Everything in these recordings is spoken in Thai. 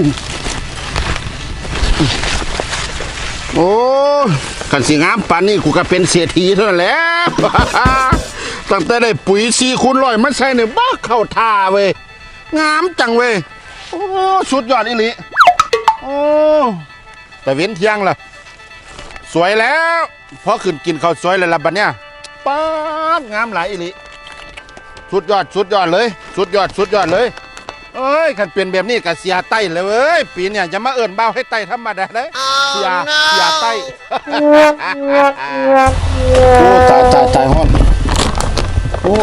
ยโอ้กันสิงามปานนี้กูก็เป็นเศรษฐีเท่านั้นแหล้วตั้งแต่ได้ปุ๋ยซีคูณร้อยมันใส่เนี่ยบ้าเข้าท่าเว้ยงามจังเว้ยโอ้สุดยอดอีหลีโอ้แต่เว้นเที่ยงล่ะ สวยแล้วพอขึ้นกินข้าวสวยเลยล่ะบัดเนี้ยป๊างามหลายอีหลีสุดยอดสุดยอดเลย สุดยอดสุดยอดเลย เอ้ยคันเป็นแบบนี้ก็เสียไต้เลยเว้ยปีเนี่ยจะมาเอิ่นเบาให้ไต้ธรรมดาเลยเสียเสียไต้โอ้ตายตายตายฮ้อนโอ้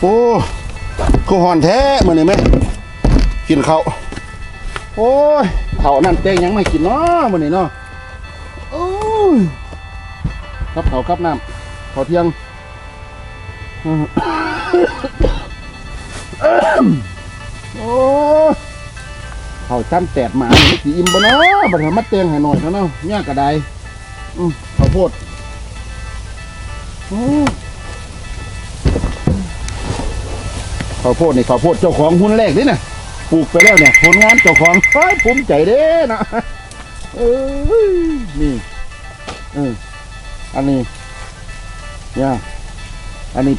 โอ้กูฮ้อนแท้มื้อนี้แม่กินข้าวโอ้ยข้าวนั่นแตงยังไม่กินเนาะมื้อนี้เนาะโอ้ยกับข้าวกับน้ำข้าวเที่ยงอื้อ โอ้ยข้าวจ้ำแตดหมานี่สิอิ่มบ่เนาะบัดนี้มาแตงให้หน่อยเถอะเนาะเนี่ยก็ไดอืมข้าวโพดโอ้ข้าวโพดนี่ข้าวโพดเจ้าของหุ้นแรกนี่นะปลูกไปแล้วเนี่ยผลงานเจ้าของเฮ้ยภูมิใจเด้นะเอ้ยนี่เอออันนี้เนี่ยอันนี้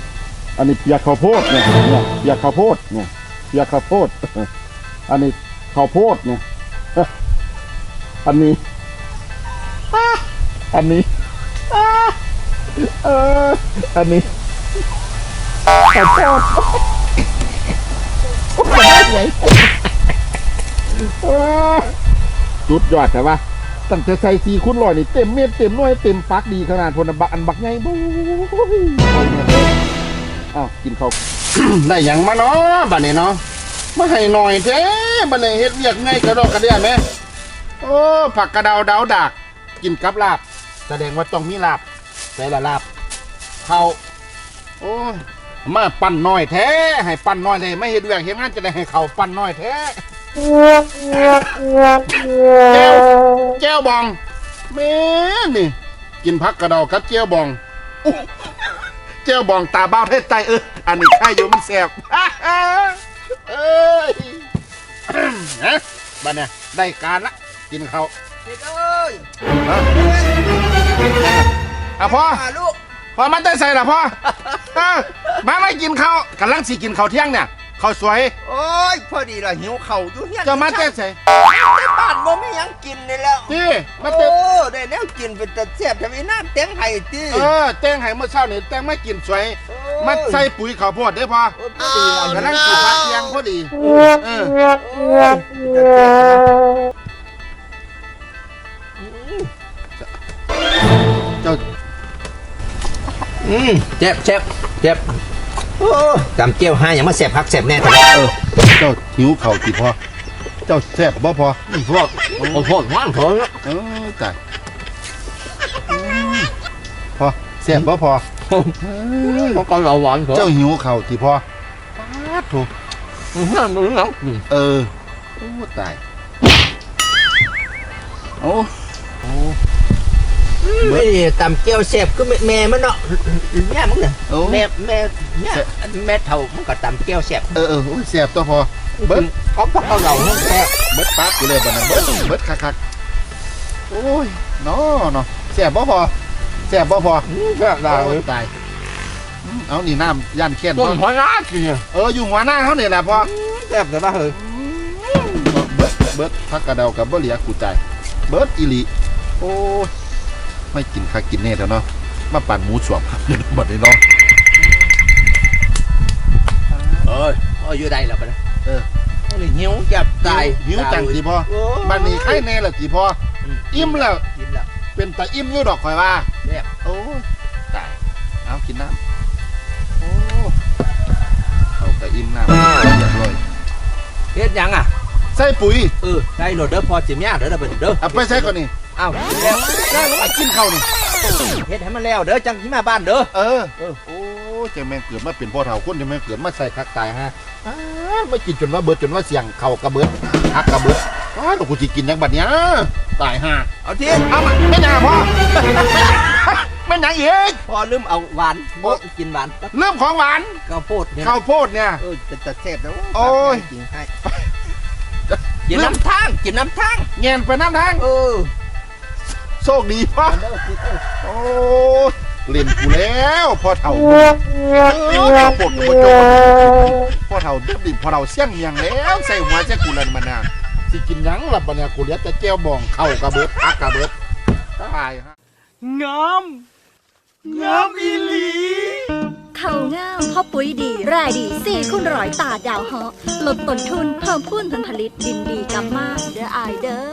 อันนี้เปียกข้าวโพดเนี่ยเนี่ยเปียกข้าวโพดเนี่ยเปียกข้าวโพด อันนี้ข้าวโพดเนี่ยอันนี้อันนี้เอออันนี้ขอโทษโอ้ยไหนเออสุดยอดใช่ปะตั้งแต่ใส่สีคุณลอยนี่เต็มเม็ดเต็มหน่วยเต็มฟักดีขนาดพนบักอันบักไงบู๊ อ้าวกินเขา ได้หยังมาเนาะบัดนี้เนาะมาให้หน่อยเจ้บัดนี้เฮ็ดเวียกไงกระดอกกระเดียไหมโอ้ผักกระเดาเดาดักกินกับลาบ แสดงว่าต้องมีลาบใส่ละลาบเขาโอ้ยมาปั้นน้อยแท้ ให้ปั้นน้อยเลยไม่เห็นแหวกเห็นงานจะได้ให้เขาปั้นน้อยแท้แก้วแก้วบองแม่นี่ กินพักกระเดากับแก้วบอง อุ๊ยแก้วบองตาบ้าเทศใจเอออันนี้ใช่อยู่มันแสบเอ้ยฮะบ้านเนี่ยได้การละกินเขาวเด็กเอ้ยฮะอะพ่อมาลูกพอมันได้ใส่ละพ่อเออมาไม่กินข้าวกำลังสิกินข้าวเที่ยงเนี่ยข้าวสวย โอ้ยพอดีละหิวเข่าวอยู่เนี่ยจะมาได้ใส่ ในบ้านบ่มีหยังกินนี่แล้วที่มาโอ้เต้ได้แนวกินเป็นแต่แซ่บทำไมน้าเต็งไห้ตีเออแตงไห้เมื่อเช้านี่แตงไม่กินสวยมาใส่ปุ๋ยข้าวโพดได้พอโอ้ยพอดีละกำลังกินผักเที่ยงพอดีเออโอ้ยเป็นแต่แซ่บเจ้าอืมเจ็บเจ็บเจ็บโอ้จำเจียวห้าอย่างมาแซ่บพักแซ่บแน่แต่เออเจ้าหิวข้าวติพอ เจ้าแซ่บบ่พอพวกโอ้พวกว่างเถอะเออตายอืมพอแซ่บบ่พอเออพวกก็เราหวานเถอะเจ้าหิวข้าวติพอปาดโถนั่นมึงเนาะเออโอ้ตายโอ้โอ้ไม่ตำเจียวแซ่บก็แม่มันเนาะแม่มึงเนี่ยโอ้แม่แม่แม่แม่เท่ามันก็ตำเจียวแซ่บเออเออโอ้ยแสบตัวพอ เบิดก็พวกเราเราแซ่บเบิดปั๊บกูเลยบัดนั้นเบิดเบิดคักคักๆโอ้ยเนาะเนาะแสบบ่พอแสบบ่พอแซ่บเราโอ้ยตายอืมเอานี่น้ำย่านแค้นต้พนอหัวหน้ากินเอออยู่หัวหน้าเขาเนี่ยแหละพอแซ่บแต่ว่าเฮ้ยเบิดเบิดพักกระเดากับบ่เหลียกูใจายเบิดอีหลีโอ้ยไม่กินคักกินแน่แล้วเนาะมาปั่นหมูสวมครับบัดนี้เนาะเอ้ย โอ้ยอยู่ได้แล้วปะนะเออโอ้ยหิวจับตายหิวจังสิพอโอ้ยบัดนี้ไข่แน่ละสิพออิ่มแล้วกินแล้วเป็นตาอิ่มอยู่ดอกข่อยว่าแซ่บโอ้ยตายเอากินน้ำโอ้เขาตาอิ่มน้ำเรียบร้อยเฮ็ดหยังอะใส่ปุ๋ยเออได้โหลดเด้อพอจิมยาเด้อเด้อเด้อเอาไปใส่ก่อนนี่อ้าวกินแล้วได้แล้วมากินข้าวนี่ เฮ็ดให้มันแล้วเด้อจังสิมาบ้านเด้อ เออ เออ โอ้จะแม่งเกิดมาเป็นพ่อเฒ่าคนจะแม่งเกิดมาใส่คักตายฮะอ้าไม่กินจนว่าเบิดจนว่าเสียงเข่ากระเบิดหักกระเบิดอ้าวกูจะกินยังบัดเนี้ยตายห่าเอาทีเอามาไม่น่าพ่อไม่เป็นหยังอีกพอลืมเอาหวานโอ้บ่กินหวานปั๊บเรื่องของหวานข้าวโพดเนี่ยข้าวโพดเนี่ยเออจะจะแซ่บแล้วโอ้ยกินให้กินน้ำทางกินน้ำทางเงียนไปน้ำทางเออ โชคดีพ่อเด้อกินเออโอ้ยเล่นกูแล้วพ่อเฒ่านี่ข้าวโพดกูบ่จบพ่อเฒ่าเดือบดิพ่อเฒ่าเสี่ยงเมียงแล้วใส่หัวแจ๊กูลันมันน่ะสิกินหยังล่ะบัดเนี่ยกูเหลือแต่แก้วบองเข้ากระเบิดพักกระเบิดตายฮะงามงามอีหลีเขาวง่ามพ่อปุ๋ยดีรายดีสี่คุณร้อยตาดาวเหาะลดต้นทุนเพิ่มพูนผลผลิตดินดีกำมากเด้ออายเด้อ